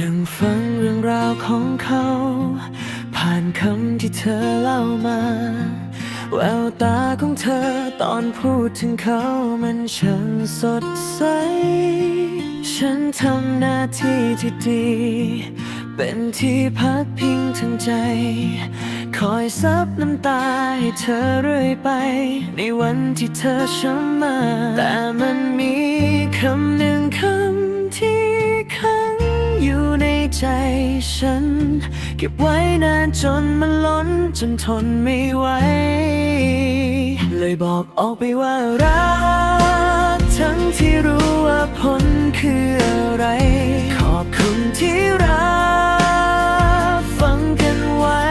หนังฟังเรื่องราวของเขา ผ่านคำที่เธอเล่ามา แววตาของเธอตอนพูดถึงเขามันช่างสดใส ฉันทำหน้าที่ที่ดี เป็นที่พักพิงทางใจ คอยซับน้ำตาให้เธอเรื่อยไป ในวันที่เธอช้ำมา แต่มันมีคำ ฉัน เก็บไว้นานจนมันล้นจนทนไม่ไหว เลยบอกออกไปว่ารัก ทั้งที่รู้ว่าผลคืออะไร ขอบคุณที่รับฟังกันไว้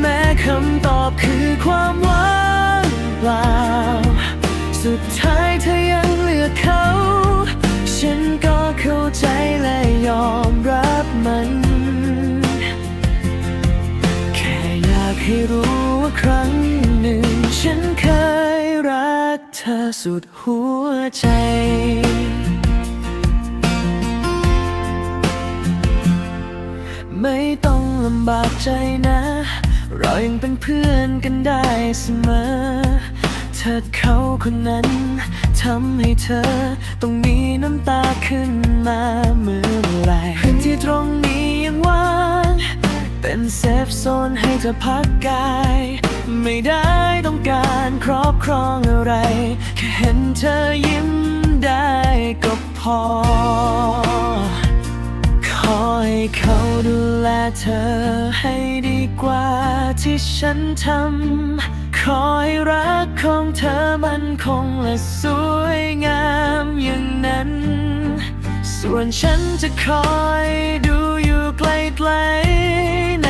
แม้คำตอบคือความว่างเปล่า สุดท้ายเธอยังเลือกเขา ฉันก็เข้าใจและยอมรับ มัน แค่อยากให้รู้ว่าครั้งหนึ่ง ฉันเคยรักเธอสุดหัวใจไม่ต้องลำบากใจนะ เรายังเป็นเพื่อนกันได้เสมอ เธอเขาคนนั้นทำให้เธอ ต้องมีน้ำตาขึ้นมาเมื่อไหรพื้นที่ตรง เธอพักกาย ไม่ได้ต้องการครอบครองอะไร แค่เห็นเธอยิ้มได้ก็พอขอให้เขาดูแลเธอให้ดีกว่าที่ฉันทำขอให้รักของเธอมันคงและสวยงามอย่างนั้น ส่วนฉันจะคอยดูอยู่ไกลๆ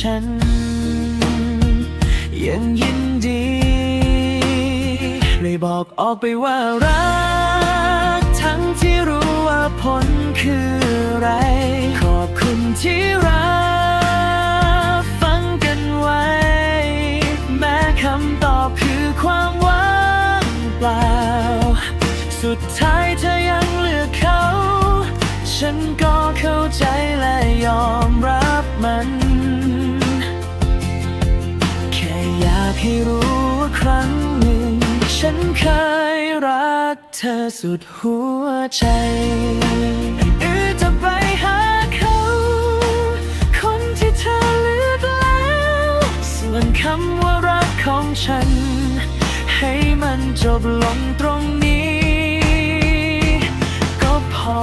ฉัน ยังยินดีเลยบอกออกไปว่ารัก ทั้งที่รู้ว่าผลคืออะไร ขอบคุณที่รับฟังกันไว้ แม้คำตอบคือความว่างเปล่า สุดท้ายเธอยังเหลือ ให้รู้ว่าครั้งหนึ่ง ฉันเคยรักเธอสุดหัวใจอือจะไปหาเขา คนที่เธอเลือกแล้ว ส่วนคำว่ารักของฉัน ให้มันจบลงตรงนี้ ก็พอ